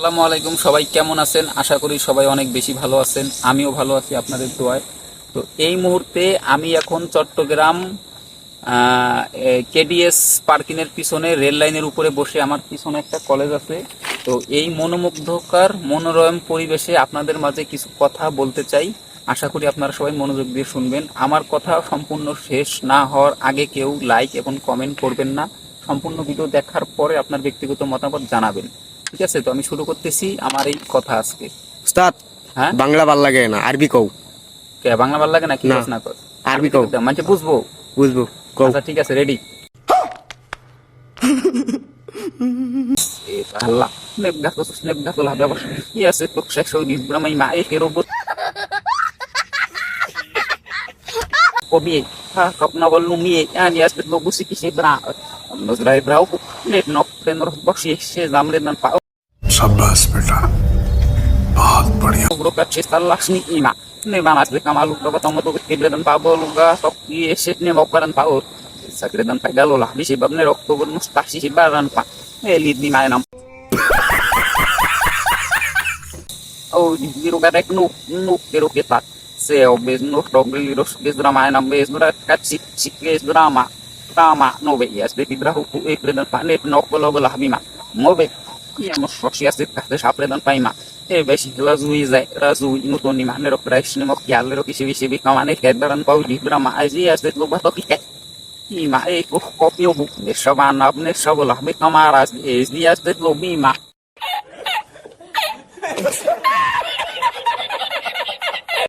আসসালামু আলাইকুম, সবাই কেমন আছেন? আশা করি সবাই অনেক বেশি ভালো আছেন। আমিও ভালো আছি আপনাদের দোয়ায়। তো এই মুহূর্তে আমি এখন চট্টগ্রাম কেডিএস পার্কিংয়ের পিছনে রেল লাইনের উপরে বসে আমার পিছনে একটা কলেজ আছে। তো এই মনোমুগ্ধকর, মনোরম পরিবেশে আপনাদের মাঝে কিছু কথা বলতে চাই। আশা করি আপনারা সবাই মনোযোগ দিয়ে শুনবেন। আমার কথা সম্পূর্ণ শেষ না হওয়ার আগে কেউ লাইক এবং কমেন্ট করবেন না। সম্পূর্ণ ভিডিও দেখার পরে আপনার ব্যক্তিগত মতামত জানাবেন। ঠিক আছে তো আমি শুরু করতেছি আমার এই কথা আজকে। উস্তাদ হ্যাঁ? বাংলা ভালো লাগে না আরবি কও। কে বাংলা ভালো লাগে না? কি না। কর। আরবি কও। মানে বুঝব। বুঝব কও। আচ্ছা ঠিক আছে ready ha kap na wal kisi bra nos drai brau net nok se zamle nan pa शाबाश बेटा बहुत बढ़िया bro ka chista laksni ima ne banas be kamalu ko tomo to kibre dan pa boluga tok ki eset ne mokaran pa ur sakre dan pa galo lah bisi babne rok to gun mustasi si baran pa e lid ni mai nam oh di biru garek nu nu biru kita se obes nu dog li ros bes drama nam bes dura kat sik sik bes drama drama no be yes be bibra hu e dan pa net mo shoshi asit kahde shapre dan paima. E beshi lazui zai razui nutoni mane ro fresh ne mo kyalle ro kisi bisi bi kamane kedaran pau di drama azi asit lo bato ki Ima e ko kopio bu ne shaban ab ne shabolah be kamaras e zi asit lo bima.